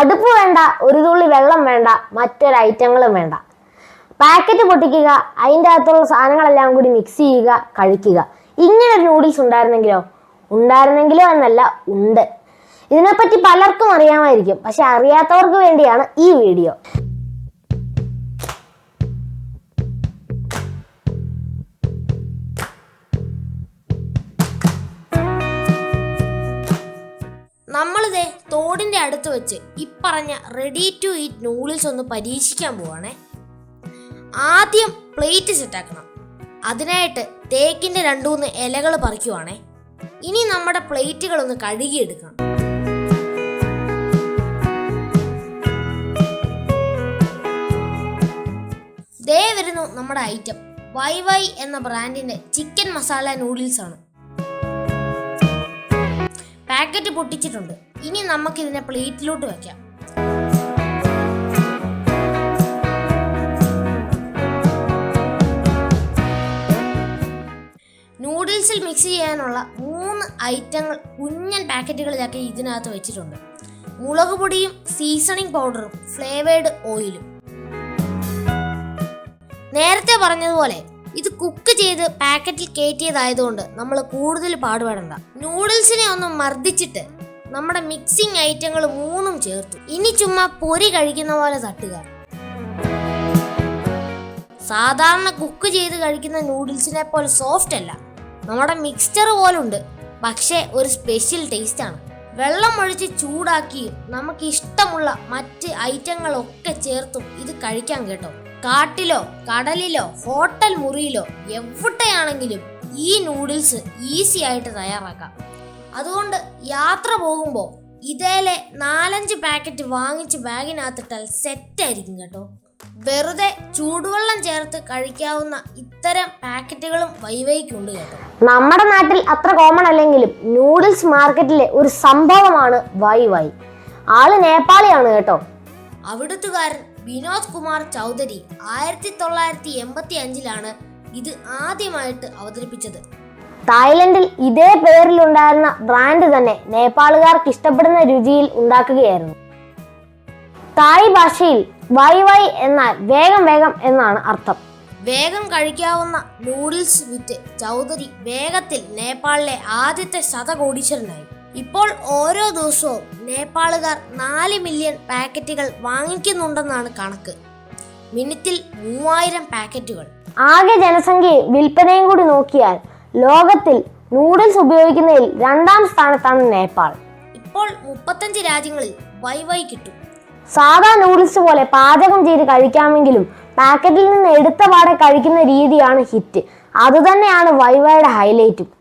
അടുപ്പ് വേണ്ട ഒരു തുള്ളി വെള്ളം വേണ്ട മറ്റൊരു ഐറ്റങ്ങളും വേണ്ട. പാക്കറ്റ് പൊട്ടിക്കുക അതിന്റെ അകത്തുള്ള സാധനങ്ങളെല്ലാം കൂടി മിക്സ് ചെയ്യുക കഴിക്കുക. ഇങ്ങനെ ഒരു നൂഡിൽസ് ഉണ്ടായിരുന്നെങ്കിലോ? ഉണ്ടായിരുന്നെങ്കിലോ എന്നല്ല ഉണ്ട്. ഇതിനെപ്പറ്റി പലർക്കും അറിയാമായിരിക്കും. പക്ഷെ അറിയാത്തവർക്ക് വേണ്ടിയാണ് ഈ വീഡിയോ നമ്മളിതേ തോടിന്റെ അടുത്ത് വെച്ച് ഇപ്പറഞ്ഞ റെഡി ടു ഈറ്റ് നൂഡിൽസ് ഒന്ന് പരീക്ഷിക്കാൻ പോവാണേ. ആദ്യം പ്ലേറ്റ് സെറ്റാക്കണം അതിനായിട്ട് തേക്കിന്റെ രണ്ടു മൂന്ന് ഇലകൾ പറിക്കുവാണേ. ഇനി നമ്മുടെ പ്ലേറ്റുകൾ ഒന്ന് കഴുകിയെടുക്കണം. ദേ വരുന്നു നമ്മുടെ ഐറ്റം വൈ വൈ എന്ന ബ്രാൻഡിന്റെ ചിക്കൻ മസാല നൂഡിൽസ് ആണ്. പാക്കറ്റ് പൊട്ടിച്ചിട്ടുണ്ട്. ഇനി നമുക്ക് ഇതിനെ പ്ലേറ്റിലോട്ട് വെക്കാം. നൂഡിൽസിൽ മിക്സ് ചെയ്യാനുള്ള മൂന്ന് ഐറ്റങ്ങൾ കുഞ്ഞൻ പാക്കറ്റുകളിലൊക്കെ ഇതിനകത്ത് വെച്ചിട്ടുണ്ട്. മുളക് പൊടിയും സീസണിംഗ് പൗഡറും ഫ്ലേവേഡ് ഓയിലും നേരത്തെ പറഞ്ഞതുപോലെ ഇത് കുക്ക് ചെയ്ത് പാക്കറ്റിൽ കയറ്റിയതായതുകൊണ്ട് നമ്മൾ കൂടുതൽ പാടുപെടണ്ട. നൂഡിൽസിനെ ഒന്ന് മർദ്ദിച്ചിട്ട് നമ്മുടെ മിക്സിംഗ് ഐറ്റങ്ങൾ മൂന്നും ചേർത്തു. ഇനി ചുമ്മാ പൊരി കഴിക്കുന്ന പോലെ തട്ടുക. സാധാരണ കുക്ക് ചെയ്ത് കഴിക്കുന്ന നൂഡിൽസിനെ പോലെ സോഫ്റ്റ് അല്ല. നമ്മുടെ മിക്സ്ചർ പോലുണ്ട്. പക്ഷേ ഒരു സ്പെഷ്യൽ ടേസ്റ്റ് ആണ്. വെള്ളം ഒഴിച്ച് ചൂടാക്കിയും നമുക്ക് ഇഷ്ടമുള്ള മറ്റ് ഐറ്റങ്ങളൊക്കെ ചേർത്തും ഇത് കഴിക്കാൻ കേട്ടോ. കാട്ടിലോ കടലിലോ ഹോട്ടൽ മുറിയിലോ എവിടെയാണെങ്കിലും ഈ നൂഡിൽസ് ഈസി ആയിട്ട് തയ്യാറാക്കാം. അതുകൊണ്ട് യാത്ര പോകുമ്പോൾ ഇതേലെ നാലഞ്ച് പാക്കറ്റ് വാങ്ങിച്ച് ബാഗിനകത്തിട്ടാൽ സെറ്റ് ആയിരിക്കും കേട്ടോ. വെറുതെ ചൂടുവെള്ളം ചേർത്ത് കഴിക്കാവുന്ന ഇത്തരം പാക്കറ്റുകളും വൈവൈക്കുണ്ട് കേട്ടോ. നമ്മുടെ നാട്ടിൽ അത്ര കോമൺ അല്ലെങ്കിലും നൂഡിൽസ് മാർക്കറ്റിലെ ഒരു സംഭവമാണ് വൈവൈ ആൾ നേപ്പാളിയാണ് കേട്ടോ. അവിടുത്തുകാരൻ വിനോദ് കുമാർ ചൗധരി ആയിരത്തി തൊള്ളായിരത്തി എൺപത്തി അഞ്ചിലാണ് ഇത് ആദ്യമായിട്ട് അവതരിപ്പിച്ചത്. തായ്ലൻഡിൽ ഇതേ പേരിൽ ഉണ്ടായിരുന്ന ബ്രാൻഡ് തന്നെ നേപ്പാളുകാർക്ക് ഇഷ്ടപ്പെടുന്ന രുചിയിൽ ഉണ്ടാക്കുകയായിരുന്നു. തായ് ഭാഷയിൽ വൈ വൈ എന്നാൽ വേഗം വേഗം എന്നാണ് അർത്ഥം. വേഗം കഴിക്കാവുന്ന നൂഡിൽസ് വിറ്റ് ചൗധരി വേഗത്തിൽ നേപ്പാളിലെ ആദ്യത്തെ ശതകോടീശ്വരനായി. ഇപ്പോൾ ഓരോ ദിവസവും നേപ്പാളുകാർ നാല് മില്യൺ പാക്കറ്റുകൾ വാങ്ങിക്കുന്നുണ്ടെന്നാണ് കണക്ക്. മിനിറ്റിൽ മൂവായിരം പാക്കറ്റുകൾ. ആകെ ജനസംഖ്യ വിൽപ്പനയും കൂടി നോക്കിയാൽ ലോകത്തിൽ നൂഡിൽസ് ഉപയോഗിക്കുന്നതിൽ രണ്ടാം സ്ഥാനത്താണ് നേപ്പാൾ. ഇപ്പോൾ മുപ്പത്തഞ്ച് രാജ്യങ്ങളിൽ വൈ വൈ കിട്ടും. സാധാ നൂഡിൽസ് പോലെ പാചകം ചെയ്ത് കഴിക്കാമെങ്കിലും പാക്കറ്റിൽ നിന്ന് എടുത്ത പാടെ കഴിക്കുന്ന രീതിയാണ് ഹിറ്റ്. അതുതന്നെയാണ് വൈവയുടെ ഹൈലൈറ്റും.